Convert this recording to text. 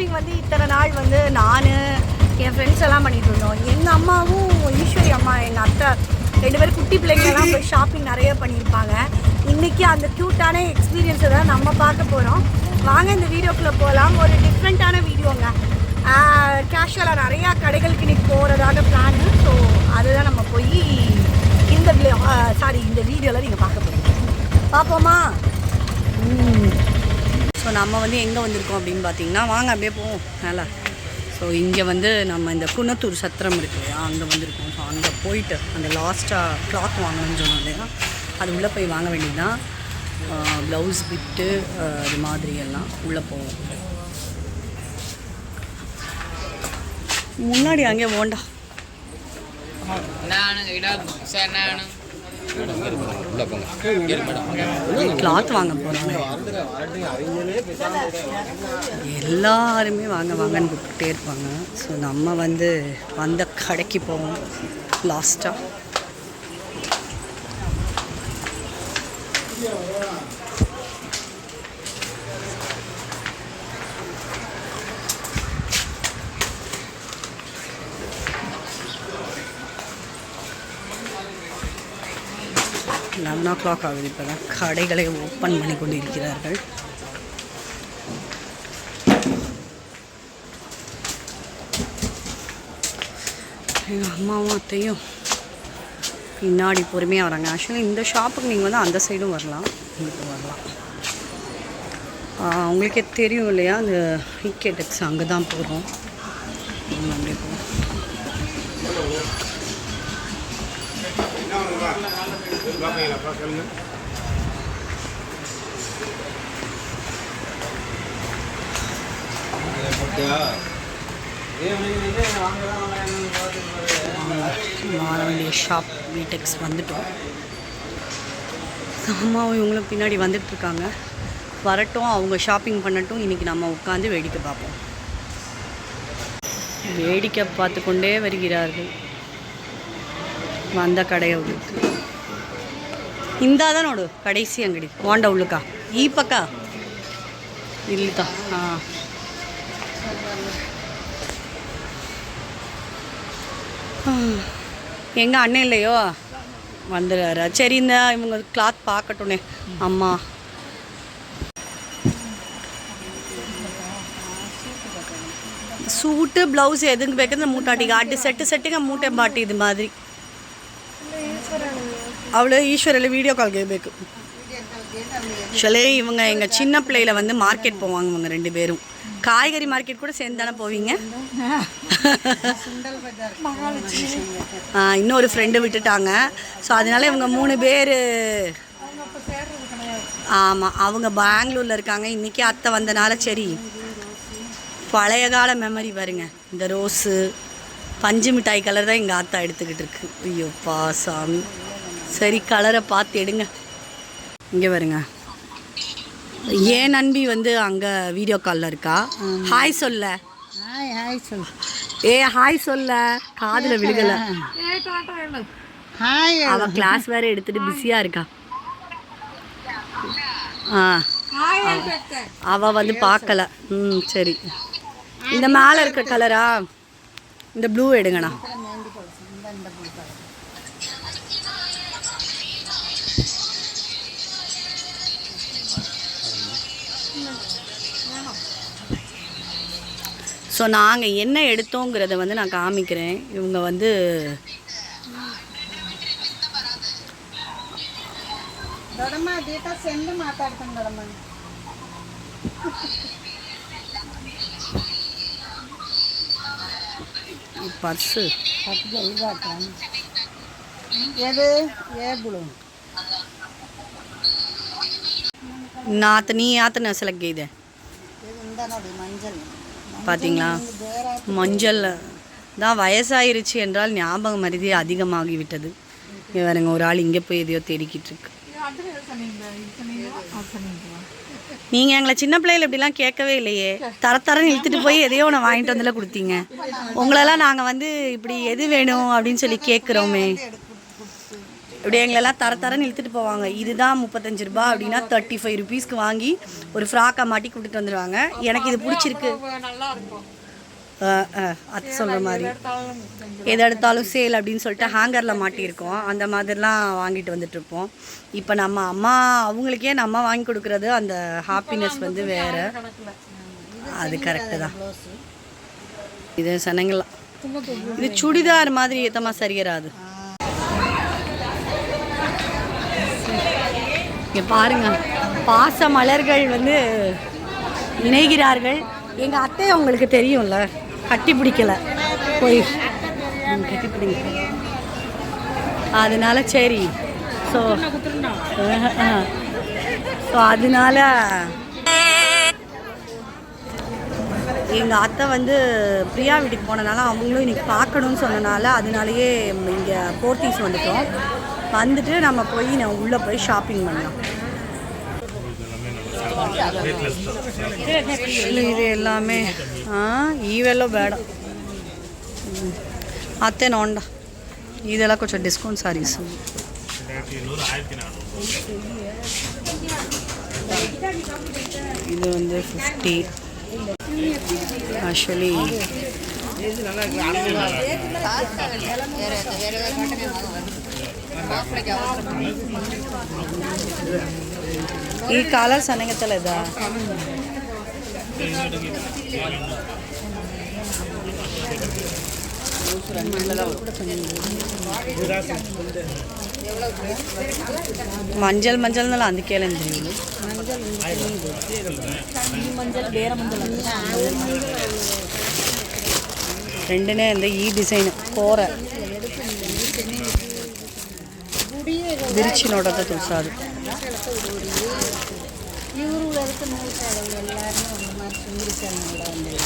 Shopping வந்து இத்தனை நாள் வந்து நான் என் ஃப்ரெண்ட்ஸ் எல்லாம் பண்ணிட்டு இருந்தோம். எங்கள் அம்மாவும் ஈஸ்வரி அம்மா எங்கள் அத்தை ரெண்டு பேரும் குட்டி பிள்ளைங்கெல்லாம் போய் ஷாப்பிங் நிறைய பண்ணியிருப்பாங்க. இன்றைக்கி அந்த க்யூட்டான எக்ஸ்பீரியன்ஸை தான் நம்ம பார்க்க போகிறோம் வாங்க இந்த வீடியோக்குள்ளே போகலாம் ஒரு டிஃப்ரெண்ட்டான வீடியோங்க. கேஷுவலாக நிறையா கடைகளுக்கு இன்னைக்கு போகிறதாக பிளான் ஸோ அதுதான் நம்ம போய் இந்த சாரி இந்த வீடியோவில் நீங்கள் பார்க்க போகிறீங்க பார்ப்போமா ஸோ நம்ம வந்து எங்கே வந்திருக்கோம் அப்படின்னு பார்த்தீங்கன்னா வாங்க அப்படியே போவோம். மேலே ஸோ இங்கே வந்து நம்ம இந்த குணத்தூர் சத்திரம் இருக்குது இல்லையா? அங்கே வந்திருக்கோம். ஸோ அங்கே போயிட்டு அந்த லாஸ்ட்டாக கிளாத் வாங்கணும்னு சொன்னோம் இல்லையா? அது உள்ளே போய் வாங்க வேண்டியதுதான் ப்ளவுஸ் பிட்டு அது மாதிரி எல்லாம் உள்ளே போவோம். முன்னாடி அங்கே வேண்டாம் இடம் சார் நானும் கிளாத் வாங்க போகிறாங்க எல்லாருமே வாங்க வாங்கன்னு கூப்பிட்டே இருப்பாங்க. ஸோ நம்ம வந்து வந்த கடைக்கு போவோம். லாஸ்ட்டாக லெவன் ஓ கிளாக் ஆகுது. இப்போ தான் கடைகளை ஓப்பன் பண்ணி கொண்டு இருக்கிறார்கள் எங்கள் அம்மாவும் அத்தையும் பின்னாடி பொறுமையாக வராங்க. ஆக்சுவலி இந்த ஷாப்புக்கு நீங்கள் வந்து அந்த சைடும் வரலாம். இங்கே வரலாம். அவங்களுக்கே தெரியும் இல்லையா? அந்த விக்கெட்டெக்ஸ் அங்கே தான் போகிறோம் அப்படியே போகிறோம் வாங்கிங்களாப்பா ஷாப் பீடெக்ஸ் வந்துட்டோம். அம்மாவும் இவங்களும் பின்னாடி வந்துட்டுருக்காங்க. வரட்டும் அவங்க ஷாப்பிங் பண்ணட்டும். இன்றைக்கி நம்ம உட்காந்து வேடிக்கை பார்ப்போம். வேடிக்கை பார்த்து கொண்டே வருகிறார்கள். வந்த கடையவர்களுக்கு ಇಂದಾದ ನೋಡು ಕಡೆಸಿ ಅಂಗಡಿ ಹೋಂಡ ಉಳ್ಳುಕ ಈ ಪಕ್ಕ ಇಲ್ಲಿ ತ ಹಾಂ எங்க அண்ணன் இல்லையோ வந்துடுறாரா சரி இந்த இவங்க கிளாத் பார்க்கட்டும்னே அம்மா ಸೂಟ್ ಬ್ಲೌಸ್ ಎದಂಗೆ ಬೇಕಂದ್ರೆ ಮೂಟಾಟಿಗೆ ಅಡ್ಡಿ ಸೆಟ್ ಸೆಟ್ಟಿಗೆ ಮೂಟೆ ಬಾಟಿ ಇದು ಮಾದರಿ அவளு ஈஸ்வரில் வீடியோ கால் கேட்பேக்கு ஆக்சுவலி இவங்க எங்கள் சின்ன பிள்ளையில வந்து மார்க்கெட் போவாங்க இவங்க ரெண்டு பேரும். காய்கறி மார்க்கெட் கூட சேர்ந்து தானே போவீங்க இன்னொரு ஃப்ரெண்டு விட்டுட்டாங்க. ஸோ அதனால இவங்க மூணு பேர் ஆமாம் அவங்க பெங்களூரில் இருக்காங்க. இன்றைக்கி அத்தை வந்தனால சரி. பழைய கால மெமரி பாருங்க. இந்த ரோஸு பஞ்சு மிட்டாய் கலர் தான் எங்கள் ஆத்தா எடுத்துக்கிட்டு இருக்கு. ஐயோப்பா சாமி. சரி கலரை பார்த்து எடுங்க. இங்கே வருங்க ஏன் நண்பி வந்து அங்கே வீடியோ காலில் இருக்கா? ஹாய் சொல்ல. ஹாய் ஹாய் சொல். ஏ ஹாய் சொல்ல. காதில் விழுகலை. ஹாய் அவ கிளாஸ் வேற எடுத்துட்டு பிஸியா இருக்கா. ஆ. அவ வந்து பார்க்கல. ம் சரி. இந்த மேலே இருக்க கலரா இந்த ப்ளூ எடுங்கண்ணா. ஸோ நாங்கள் என்ன எடுத்தோங்கிறத வந்து நான் காமிக்கிறேன். இவங்க வந்து பர்ஸு. ఏది ఏ బులు నాతని ఆతని అసలు ఇది ఉందా பார்த்தீங்களா மஞ்சள் தான் வயசாயிருச்சு என்றால் ஞாபக மருதி அதிகமாகிவிட்டது. இவருங்க ஒரு ஆள் இங்கே போய் எதையோ தேடிக்கிட்டு இருக்கு. நீங்கள் எங்களை சின்ன பிள்ளைகள் இப்படிலாம் கேட்கவே இல்லையே. தர தரன்னு இழுத்துட்டு போய் எதையோ ஒன்று வாங்கிட்டு வந்துல கொடுத்தீங்க. உங்களெல்லாம் நாங்கள் வந்து இப்படி எது வேணும் அப்படின்னு சொல்லி கேட்குறோமே. இப்படி எங்களெல்லாம் தர தரன்னு இழுத்துட்டு போவாங்க. இதுதான் முப்பத்தஞ்சு ரூபா அப்படின்னா தேர்ட்டி ஃபைவ் ருபீஸ்க்கு வாங்கி ஒரு ஃப்ராக்கை மாட்டி கொடுத்துட்டு வந்துடுவாங்க எனக்கு இது பிடிச்சிருக்கு. அது சொல்கிற மாதிரி. எது எடுத்தாலும் சேல் அப்படின்னு சொல்லிட்டு ஹேங்கரில் மாட்டியிருக்கோம். அந்த மாதிரிலாம் வாங்கிட்டு வந்துட்டுருப்போம் இப்போ நம்ம அம்மா அவங்களுக்கே நம்ம வாங்கி கொடுக்குறது அந்த ஹாப்பினஸ் வந்து வேறு. அது கரெக்டு தான். இது சனங்களாம் இது சுடிதார் மாதிரி ஏற்றமா சரியராது இங்கே பாருங்க. பாச மலர்கள் வந்து இணைகிறார்கள். எங்கள் அத்தை அவங்களுக்கு தெரியும்ல கட்டி பிடிக்கலை. போய் கட்டி பிடிங்க. அதனால சரி. ஸோ ஸோ அதனால எங்கள் அத்தை வந்து பிரியா வீட்டுக்கு போனனால அவங்களும் இன்னைக்கு பார்க்கணும்னு சொன்னனால அதனாலயே இங்கே போர்த்தீஸ் வந்துட்டோம். வந்துட்டு நம்ம போய் நான் உள்ளே போய் ஷாப்பிங் பண்ணலாம். இது எல்லாமே ஆ ఈవేలో బేడ అత్తే నోండ இதெல்லாம் கொஞ்சம் டிஸ்கவுண்ட் சாரீஸ் இது வந்து ஃபிஃப்டி ஆக்சுவலி நல்லா ఈ కాలర్ సనగతలేదా మంజల్ మంజల్ నెల అందుకే తెలియదు ரெண்டுனே இந்த ఈ డిజైన్ కూర ಬಿರಿಚಿ ನೋಡೋದ ತುಳ್ಸಾದು ಇವರು ಅದಕ್ಕೆ ನೋಡ್ತಾಳೆ ಎಲ್ಲಾರನ್ನೂ ಒಂದು ಮಾತು ಸುಂದರಿಸಲ್ಲ ನೋಡ